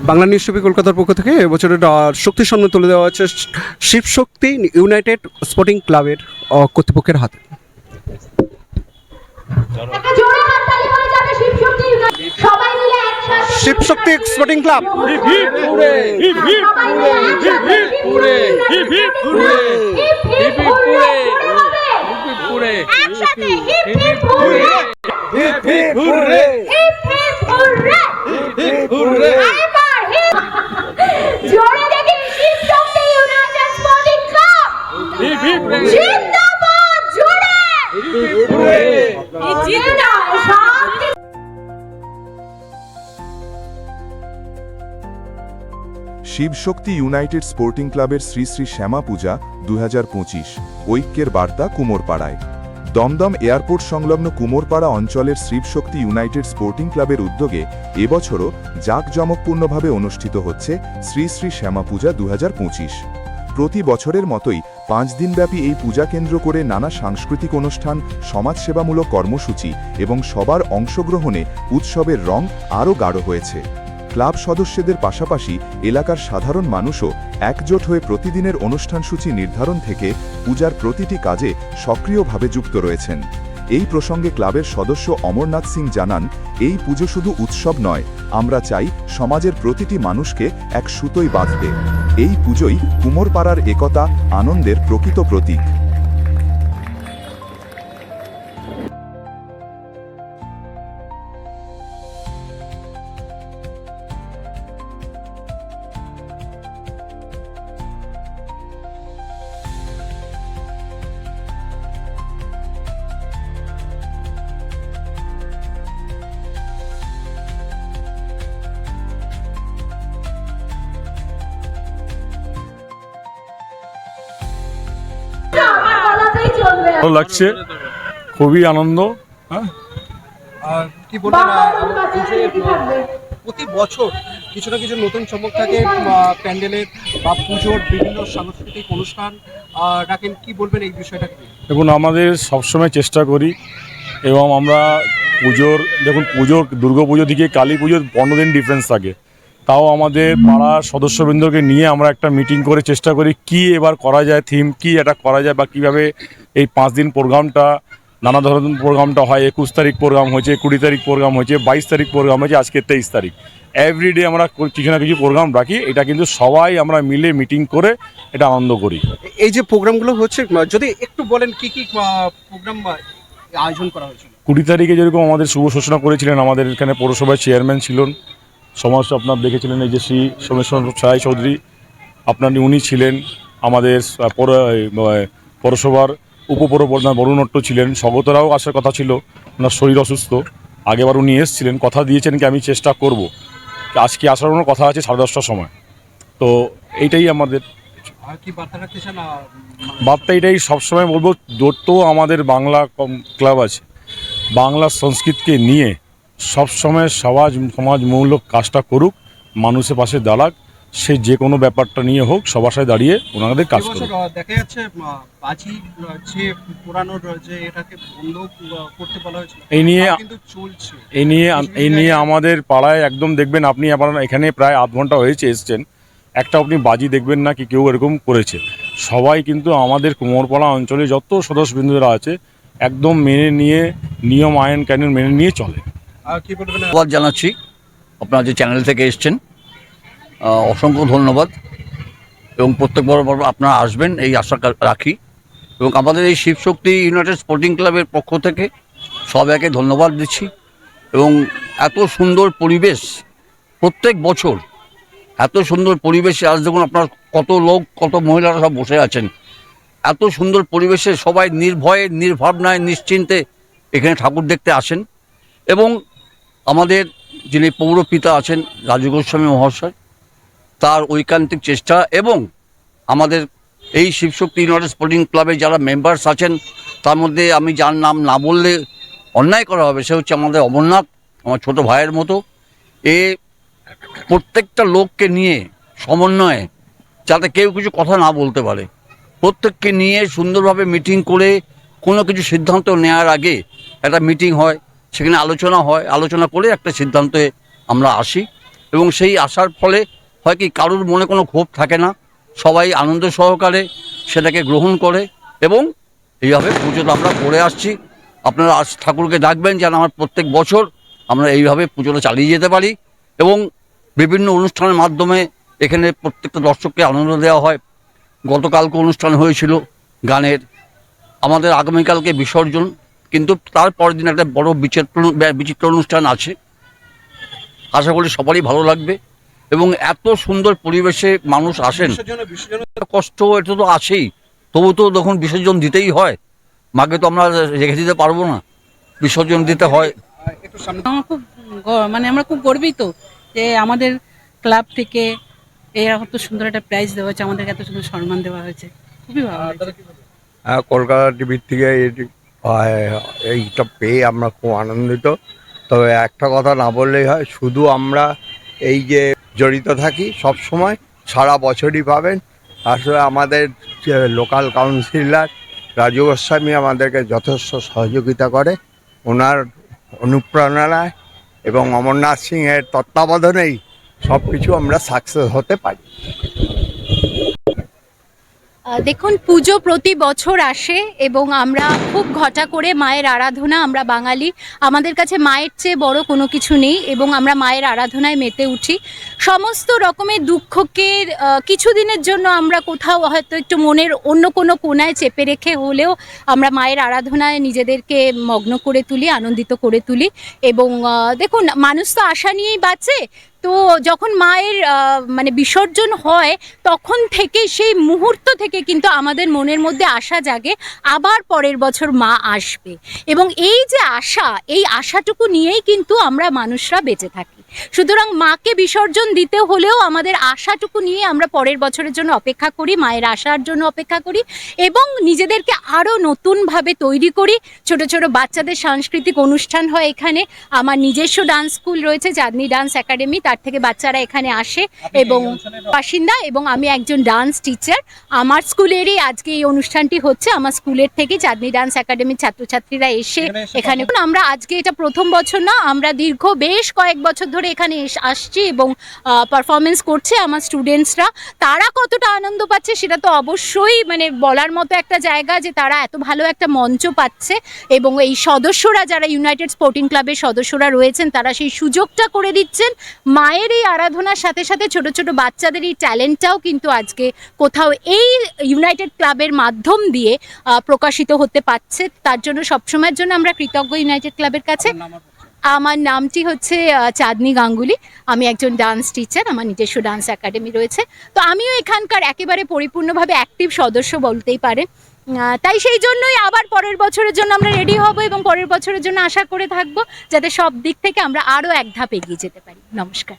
Bangla news TV কলকাতার পক্ষ থেকে এবছরের শক্তির সামনে তুলে দেওয়া হচ্ছে শিবশক্তি ইউনাইটেড স্পোর্টিং ক্লাবের কর্তৃপক্ষের হাতে একটা জোরে হাততালি হয়ে যাবে শিবশক্তি ইউনাইটেড। সবাই মিলে একসাথে শিবশক্তি স্পোর্টিং ক্লাব একসাথে শিবশক্তি ইউনাইটেড স্পোর্টিং ক্লাবের শ্রী শ্রী শ্যামা পূজা দু হাজার পঁচিশ। ঐক্যের বার্তা কুমোরপাড়ায়। দমদম এয়ারপোর্ট সংলগ্ন কুমোরপাড়া অঞ্চলের শিবশক্তি ইউনাইটেড স্পোর্টিং ক্লাবের উদ্যোগে এবছরও জাঁকজমকপূর্ণভাবে অনুষ্ঠিত হচ্ছে শ্রী শ্রী শ্যামা পূজা দুহাজার পঁচিশ। প্রতি বছরের মতোই পাঁচ দিনব্যাপী এই পূজা কেন্দ্র করে নানা সাংস্কৃতিক অনুষ্ঠান, সমাজসেবামূলক কর্মসূচি এবং সবার অংশগ্রহণে উৎসবের রং আরও গাঢ় হয়েছে। ক্লাব সদস্যদের পাশাপাশি এলাকার সাধারণ মানুষও একজোট হয়ে প্রতিদিনের অনুষ্ঠানসূচি নির্ধারণ থেকে পূজার প্রতিটি কাজে সক্রিয়ভাবে যুক্ত রয়েছেন। এই প্রসঙ্গে ক্লাবের সদস্য অমরনাথ সিং জানান, এই পুজো শুধু উৎসব নয়, আমরা চাই সমাজের প্রতিটি মানুষকে এক সুতোই বাঁধতে। এই পুজোই কুমোরপাড়ার একতা, আনন্দের প্রকৃত প্রতীক। ভালো লাগছে। খুবই আনন্দ হ্যাঁ? আর কি বলবেন প্রতি বছর কিছু না কিছু নতুন চমক থাকে প্যান্ডেলের বা পুজোর বিভিন্ন সাংস্কৃতিক অনুষ্ঠান। রাখেন কি বলবেন এই বিষয়টা দেখুন আমাদের সবসময় চেষ্টা করি এবং আমরা পুজোর দেখুন পুজোর দুর্গা পুজো থেকে কালী পুজোর পনেরো দিন ডিফারেন্স থাকে। তাও আমাদের পাড়ার সদস্যবৃন্দকে নিয়ে আমরা একটা মিটিং করে চেষ্টা করি কি এবার করা যায় থিম কি এটা করা যায় বা কীভাবে এই পাঁচ দিন প্রোগ্রামটা নানা ধরনের প্রোগ্রামটা হয় একুশ তারিখ প্রোগ্রাম হয়েছে কুড়ি তারিখ প্রোগ্রাম হয়েছে বাইশ তারিখ প্রোগ্রাম হয়েছে আজকে তেইশ তারিখ। এভরিডে আমরা কিছু না কিছু প্রোগ্রাম রাখি এটা কিন্তু সবাই আমরা মিলে মিটিং করে এটা আনন্দ করি। এই যে প্রোগ্রামগুলো হচ্ছে যদি একটু বলেন কি কি প্রোগ্রাম আয়োজন করা হয়েছিল? কুড়ি তারিখে যেরকম আমাদের শুভ সূচনা করেছিলেন আমাদের এখানে পৌরসভার চেয়ারম্যান ছিলেন সমাজ আপনার দেখেছিলেন এই যে শ্রী সোমেশ্বর সাহাই চৌধুরী আপনার উনি ছিলেন আমাদের পৌরসভার উপপৌরপ্রধান বরুণট্ট ছিলেন স্বগতরাও আসার কথা ছিল ওনার শরীর অসুস্থ। আগেবার উনি এসেছিলেন কথা দিয়েছেন কি আমি চেষ্টা করব। আজকে আসার কোনো কথা আছে সাড়ে দশটার সময়। তো এইটাই আমাদের। কি বার্তা এটাই সবসময় বলব যত আমাদের বাংলা ক্লাব আছে বাংলা সংস্কৃতকে নিয়ে সবসময় সমাজ সমাজমূলক কাজটা করুক মানুষের পাশে দাঁড়াক সে যে কোনো ব্যাপারটা নিয়ে হোক সবার সাথে দাঁড়িয়ে ওনাদের কাজ করুক। দেখা যাচ্ছে বাজি যে পুরানোর যে এটাকে বন্ধ করতে বলা হয়েছিল এই নিয়ে কিন্তু চলছে। এই নিয়ে এই নিয়ে আমাদের পাড়ায় একদম দেখবেন আপনি আবার এখানে প্রায় আধ ঘণ্টা হয়েছে এসছেন একটা আপনি বাজি দেখবেন না কি কেউ এরকম করেছে। সবাই কিন্তু আমাদের কুমোরপাড়া অঞ্চলে যত সদস্যবৃন্দরা আছে একদম মেনে নিয়ে নিয়ম আইন কানুন মেনে নিয়ে চলে। ধন্যবাদ জানাচ্ছি। আপনারা যে চ্যানেল থেকে এসছেন অসংখ্য ধন্যবাদ। এবং প্রত্যেকবার আপনারা আসবেন, এই আশা রাখি। এবং আমাদের এই শিবশক্তি ইউনাইটেড স্পোর্টিং ক্লাবের পক্ষ থেকে সবাইকে ধন্যবাদ দিচ্ছি। এবং এত সুন্দর পরিবেশ প্রত্যেক বছর, এত সুন্দর পরিবেশে, আজ দেখুন আপনার কত লোক, কত মহিলারা সব বসে আছেন। এত সুন্দর পরিবেশে সবাই নির্ভয়ে, নির্ভাবনায়, নিশ্চিন্তে এখানে ঠাকুর দেখতে আসেন। এবং আমাদের যিনি পৌরপিতা আছেন রাজু গোস্বামী মহাশয়, তার ঐকান্তিক চেষ্টা এবং আমাদের এই শিবশক্তি ইউনাইটেড স্পোর্টিং ক্লাবে যারা মেম্বার্স আছেন, তার মধ্যে আমি যার নাম না বললে অন্যায় করা হবে, সে হচ্ছে আমাদের অমরনাথ, আমার ছোট ভাইয়ের মতো। এ প্রত্যেকটা লোককে নিয়ে সমন্বয়ে, যাতে কেউ কিছু কথা না বলতে পারে, প্রত্যেককে নিয়ে সুন্দরভাবে মিটিং করে কোনো কিছু সিদ্ধান্ত নেওয়ার আগে একটা মিটিং হয়। সেখানে আলোচনা হয়, আলোচনা করে একটা সিদ্ধান্তে আমরা আসি এবং সেই আসার ফলে হয় কি কারোর মনে কোনো ক্ষোভ থাকে না, সবাই আনন্দ সহকারে সেটাকে গ্রহণ করে এবং এইভাবে পুজোটা আমরা করে আসছি। আপনারা আজ ঠাকুরকে ডাকবেন যেন আমার প্রত্যেক বছর আমরা এইভাবে পুজোটা চালিয়ে যেতে পারি এবং বিভিন্ন অনুষ্ঠানের মাধ্যমে এখানে প্রত্যেকটা দর্শককে আনন্দ দেওয়া হয়। গতকালকে অনুষ্ঠান হয়েছিল গানের, আমাদের আগামীকালকে বিসর্জন কিন্তু তারপরের দিন একটা বড় বিচিত্র বিচিত্র অনুষ্ঠান আছে। আশা করি সবারই ভালো লাগবে। এবং এত সুন্দর পরিবেশে মানুষ আসেন। বিসর্জনে বিসর্জনে কষ্ট এটা তো আছেই। তবু তো তখন বিসর্জন দিতেই হয়। মাকে তো আমরা রেখে দিতে পারব না। বিসর্জন দিতে হয়। আহ, একটু সামনে আমার খুব মানে আমরা খুব গর্বিত যে আমাদের ক্লাব থেকে এরকম এত সুন্দর একটা প্রাইজ দেওয়া হয়েছে। আমাদেরকে এত সুন্দর সম্মান দেওয়া হয়েছে। খুবই ভালো হ্যাঁ কলকাতা টিভির থেকে এইটা পেয়ে আমরা খুব আনন্দিত। তবে একটা কথা না বললেই হয়, শুধু আমরা এই যে জড়িত থাকি সব সময় সারা বছরই পাবেন। আসলে আমাদের লোকাল কাউন্সিলর রাজু গোস্বামী আমাদেরকে যথেষ্ট সহযোগিতা করে। ওনার অনুপ্রেরণায় এবং অমরনাথ সিংয়ের তত্ত্বাবধানেই সব কিছু আমরা সাকসেস হতে পারি। দেখুন, পুজো প্রতি বছর আসে এবং আমরা খুব ঘটা করে মায়ের আরাধনা, আমরা বাঙালি। আমাদের কাছে মায়ের চেয়ে বড় কোনো কিছু নেই এবং আমরা মায়ের আরাধনায় মেতে উঠি। সমস্ত রকমের দুঃখকে কিছুদিনের জন্য আমরা কোথাও হয়তো একটু মনের অন্য কোনো কোনায় চেপে রেখে হলেও আমরা মায়ের আরাধনায় নিজেদেরকে মগ্ন করে তুলি, আনন্দিত করে তুলি এবং দেখুন, মানুষ তো আশা নিয়েই বাঁচে। তো যখন মায়ের মানে বিসর্জন হয়, তখন থেকে সেই মুহূর্ত থেকে কিন্তু আমাদের মনের মধ্যে আশা জাগে, আবার পরের বছর মা আসবে। এবং এই যে আশা, এই আশাটুকু নিয়েই কিন্তু আমরা মানুষরা বেঁচে থাকি। সুতরাং মাকে বিসর্জন দিতে হলেও আমাদের আশাটুকু নিয়ে আমরা পরের বছরের জন্য অপেক্ষা করি মায়ের আশার জন্য অপেক্ষা করি এবং নিজেদেরকে আরও নতুনভাবে তৈরি করি। ছোট ছোট বাচ্চাদের সাংস্কৃতিক অনুষ্ঠান হয় এখানে। আমার নিজস্ব ডান্স স্কুল রয়েছে চাঁদনি ডান্স একাডেমি তার থেকে বাচ্চারা এখানে আসে এবং বাসিন্দা এবং আমি একজন ডান্স টিচার আমার স্কুলেরই আজকে এই অনুষ্ঠানটি হচ্ছে। আমার স্কুলের থেকে চাঁদনি ডান্স একাডেমির ছাত্রছাত্রীরা এসে এখানে আমরা আজকে এটা প্রথম বছর না আমরা দীর্ঘ বেশ কয়েক বছর ধরে এখানে এস- আসছি এবং পারফরমেন্স করছে আমার স্টুডেন্টসরা তারা কতটা আনন্দ পাচ্ছে সেটা তো অবশ্যই মানে বলার মতো একটা জায়গা যে তারা এত ভালো একটা মঞ্চ পাচ্ছে এবং এই সদস্যরা যারা ইউনাইটেড স্পোর্টিং ক্লাবের সদস্যরা রয়েছেন, তারা সেই সুযোগটা করে দিচ্ছেন। মায়ের এই আরাধনার সাথে সাথে ছোট ছোট বাচ্চাদের এই ট্যালেন্টটাও কিন্তু আজকে কোথাও এই ইউনাইটেড ক্লাবের মাধ্যম দিয়ে প্রকাশিত হতে পারছে তার জন্য সবসময়ের জন্য আমরা কৃতজ্ঞ ইউনাইটেড ক্লাবের কাছে। আমার নামটি হচ্ছে চাঁদনি গাঙ্গুলি। আমি একজন ডান্স টিচার আমার নিজস্ব ডান্স একাডেমি রয়েছে। তো আমিও এখানকার একেবারে পরিপূর্ণভাবে অ্যাক্টিভ সদস্য বলতেই পারে। তাই সেই জন্যই আবার পরের বছরের জন্য আমরা রেডি হব এবং পরের বছরের জন্য আশা করে থাকব, যাতে সব দিক থেকে আমরা আরও এক ধাপ এগিয়ে যেতে পারি। নমস্কার।